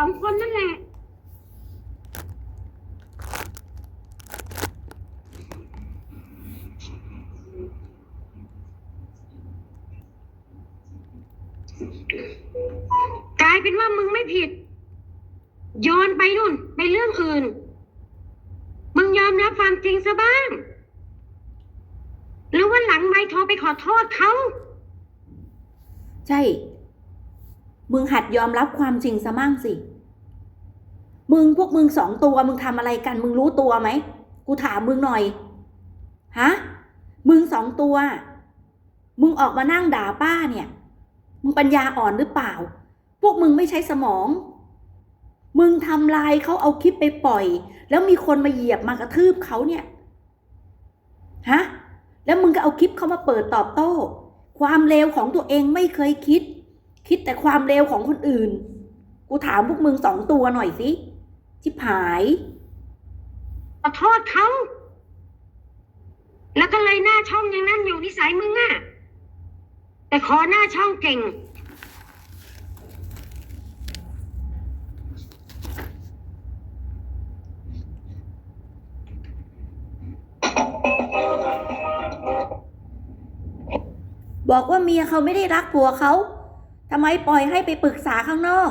องคนนั่นแหละกลายเป็นว่ามึงไม่ผิดย้อนไปนู่นไปเรื่องอื่น มึงยอมรับความจริงซะบ้าง หรือว่าหลังไม่โทรไปขอโทษเขาใช่ มึงหัดยอมรับความจริงซะมั่งสิ มึงพวกมึงสองตัวมึงทำอะไรกัน มึงรู้ตัวไหม กูถามมึงหน่อย ฮะ มึงสองตัว มึงออกมานั่งด่าป้าเนี่ย มึงปัญญาอ่อนหรือเปล่า พวกมึงไม่ใช้สมอง มึงทำลายเขาเอาคลิปไปปล่อย แล้วมีคนมาเหยียบมากระทืบเขาเนี่ย ฮะ แล้วมึงก็เอาคลิปเขามาเปิดตอบโต้ ความเลวของตัวเองไม่เคยคิด คิดแต่ความเลวของคนอื่น กูถามพวกมึงสองตัวหน่อยสิ ชิบหายขอโทษเขา แล้วก็เลยหน้าช่องอย่างนั้นอยู่นิสัยมึงอะแต่ขอหน้าช่องเก่ง บอกว่าเมียเขาไม่ได้รักผัวเขาทำไมปล่อยให้ไปปรึกษาข้างนอก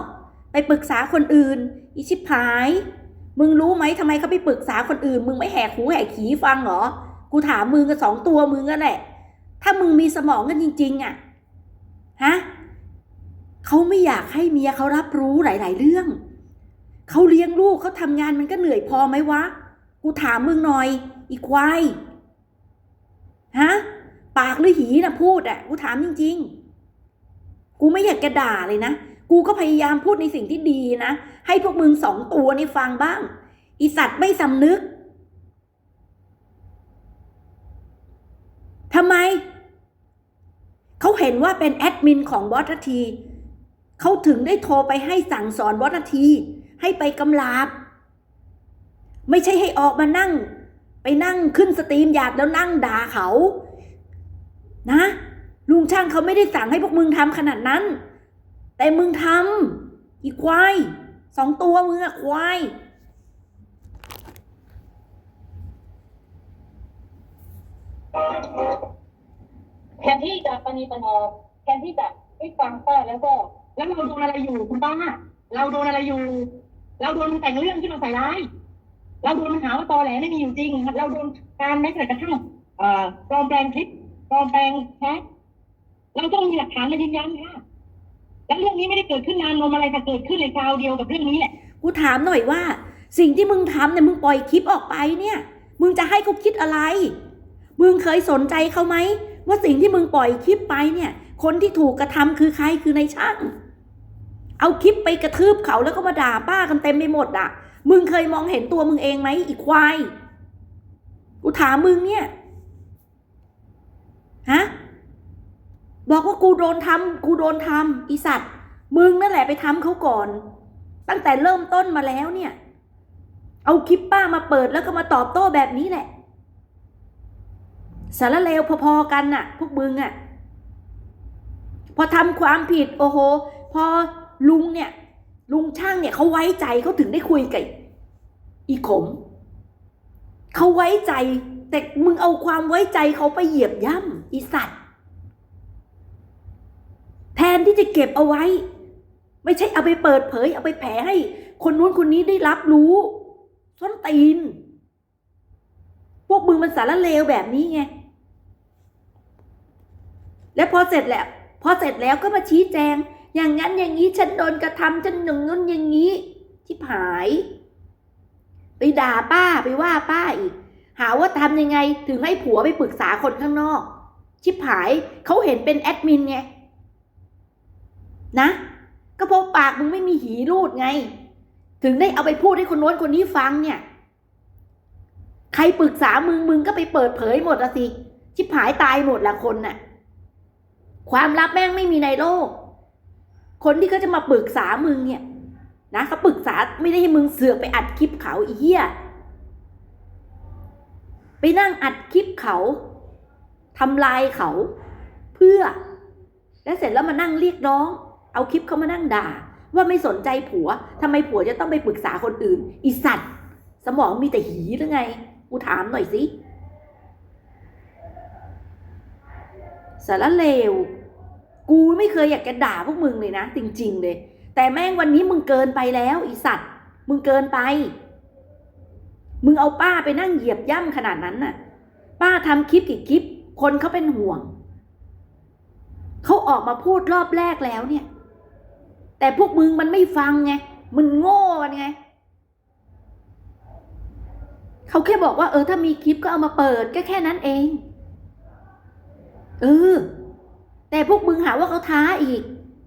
ไปปรึกษาคนอื่น อีชิบหาย มึงรู้ไหมทำไมเขาไปปรึกษาคนอื่น มึงไม่แหกหูแหกขีฟังเหรอ กูถามมึงกันสองตัวมึงกันแหละ ถ้ามึงมีสมองกันจริง ๆ อะ ฮะเขาไม่อยากให้เมียเขารับรู้หลาย ๆ เรื่อง เขาเลี้ยงลูกเขาทำงานมันก็เหนื่อยพอไหมวะ กูถามมึงหน่อย อีควาย ฮะ ปากหรือหีนะพูดอะ่ะ กูถามจริง ๆ กูไม่อยากจะด่าเลยนะ กูก็พยายามพูดในสิ่งที่ดีนะ ให้พวกมึงสองตัวนี่ฟังบ้าง อีสัตว์ไม่สำนึกทำไม เขาเห็นว่าเป็นแอดมินของบอสนทีเขาถึงได้โทรไปให้สั่งสอนบอสนที ให้ไปกำลาบ ไม่ใช่ให้ออกมานั่ง ไปนั่งขึ้นสตรีมหยาดแล้วนั่งด่าเขา นะ ลุงช่างเขาไม่ได้สั่งให้พวกมึงทำขนาดนั้น แต่มึงทำอีควายสองตัวมึงอะควายแทนที่จะปณีประนอมแทนที่จะไม่ฟังป้าแล้วก็ แล้วเราโดนอะไรอยู่คุณป้า เราโดนอะไรอยู่ เราโดนแต่งเรื่องที่มาใส่ร้าย เราโดนมันหาว่าตอแหลไม่มีอยู่จริง เราโดนการแม้แต่กระทั่งเอ่อปลอมแปลงคลิปปลอมแปลงแชทเราต้องมีหลักฐานมายืนยันค่ะ แล้วเรื่องนี้ไม่ได้เกิดขึ้นนานนมอะไรแต่เกิดขึ้นในคราวเดียวกับเรื่องนี้แหละกูถามหน่อยว่า สิ่งที่มึงทำเนี่ยมึงปล่อยคลิปออกไปเนี่ย มึงจะให้เขาคิดอะไร มึงเคยสนใจเขาไหมว่าสิ่งที่มึงปล่อยคลิปไปเนี่ย คนที่ถูกกระทำคือใครคือในช่าง เอาคลิปไปกระทืบเขาแล้วก็มาด่าป้ากันเต็มไปหมดอะมึงเคยมองเห็นตัวมึงเองไหมอีควายกูถามมึงเนี่ยฮะ บอกว่ากูโดนทำกูโดนทำอีสัตว์ มึงนั่นแหละไปทำเขาก่อน ตั้งแต่เริ่มต้นมาแล้วเนี่ย เอาคลิปป้ามาเปิดแล้วก็มาตอบโต้แบบนี้แหละ สารเลวพอๆกันน่ะ พวกมึงอะ่ะ พอทำความผิด โอ้โห พอลุงเนี่ย ลุงช่างเนี่ยเขาไว้ใจเขาถึงได้คุยกับอีขมเขาไว้ใจ แต่มึงเอาความไว้ใจเขาไปเหยียบย่ำอีสัตว์ นที่จะเก็บเอาไว้ ไม่ใช่เอาไปเปิดเผย เอาไปแผลให้ คนนู้นคนนี้ได้รับรู้ส้นตีน พวกมึงมันสารเลวแบบนี้ไง และพอเสร็จแล้ว พอเสร็จแล้วก็มาชี้แจง อย่างนั้นอย่างนี้ฉันโดนกระทำฉันหนึ่งนู้นอย่างนี้ชิบหาย ไปด่าป้าไปว่าป้าอีก หาว่าทำยังไงถึงให้ผัวไปปรึกษาคนข้างนอก ชิบหายเขาเห็นเป็นแอดมินไง นะ ก็เพราะปากมึงไม่มีหีรูดไง ถึงได้เอาไปพูดให้คนโน้นคนนี้ฟังเนี่ย ใครปรึกษามึงมึงก็ไปเปิดเผยหมดละสิ ชิบหายตายหมดละคนน่ะ ความลับแม่งไม่มีในโลก คนที่เขาจะมาปรึกษามึงเนี่ยนะเขาปรึกษาไม่ได้ให้มึงเสือกไปอัดคลิปเขาอีเหี้ยไปนั่งอัดคลิปเขาทำลายเขา เพื่อ แล้วเสร็จแล้วมานั่งเรียกร้อง เอาคลิปเขามานั่งด่า ว่าไม่สนใจผัวทำไมผัวจะต้องไปปรึกษาคนอื่น อีสัตว์ สมองมีแต่หีหรือไง กูถามหน่อยสิสารเลว กูไม่เคยอยากจะด่าพวกมึงเลยนะ จริง ๆ เลย แต่แม่งวันนี้มึงเกินไปแล้ว อีสัตว์ มึงเกินไป มึงเอาป้าไปนั่งเหยียบย่ำขนาดนั้นน่ะ ป้าทำคลิปกี่คลิป คนเขาเป็นห่วง เขาออกมาพูดรอบแรกแล้วเนี่ย แต่พวกมึงมันไม่ฟังไงมึงโง่กันไง เขาแค่บอกว่าเออถ้ามีคลิปก็เอามาเปิดก็แค่นั้นเอง เออ แต่พวกมึงหาว่าเขาท้าอีก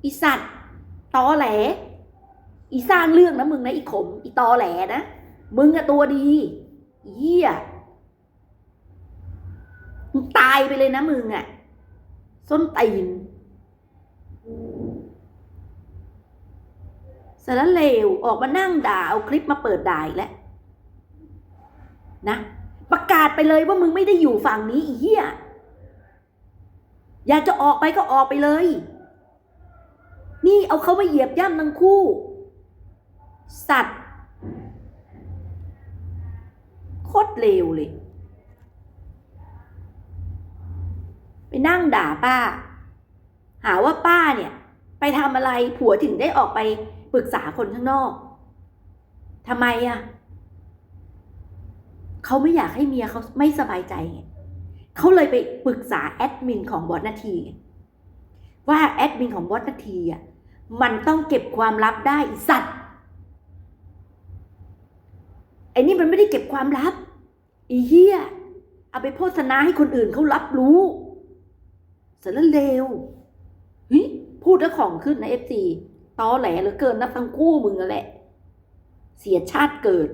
อีสัตว์ ตอแหล อีสร้างเรื่องนะมึงนะอีขม อีตอแหลนะ มึงอะตัวดีเหี้ยมึงตายไปเลยนะมึงอะส้นตีน สารเลวออกมานั่งด่าเอาคลิปมาเปิดด่าอีกแล้วนะ ประกาศไปเลยว่ามึงไม่ได้อยู่ฝั่งนี้อีเหี้ยอยากจะออกไปก็ออกไปเลย นี่เอาเขามาเหยียบย่ำทั้งคู่ สัตว์โคตรเลวเลย ไปนั่งด่าป้า หาว่าป้าเนี่ย ไปทำอะไรผัวถึงได้ออกไป ปรึกษาคนข้างนอกทำไมอะเขาไม่อยากให้เมียเขาไม่สบายใจไงเขาเลยไปปรึกษาแอดมินของบอสนาทีไงว่าแอดมินของบอสนาทีอะมันต้องเก็บความลับได้สัตว์ไอ้นี่มันไม่ได้เก็บความลับอีเหี้ยเอาไปโฆษณาให้คนอื่นเขารับรู้สารเลวเฮ้ยพูดแล้วของขึ้นนะเอฟซี ตอแหลเหลือเกินนับทั้งคู่มึงนั่นแหละ เสียชาติเกิด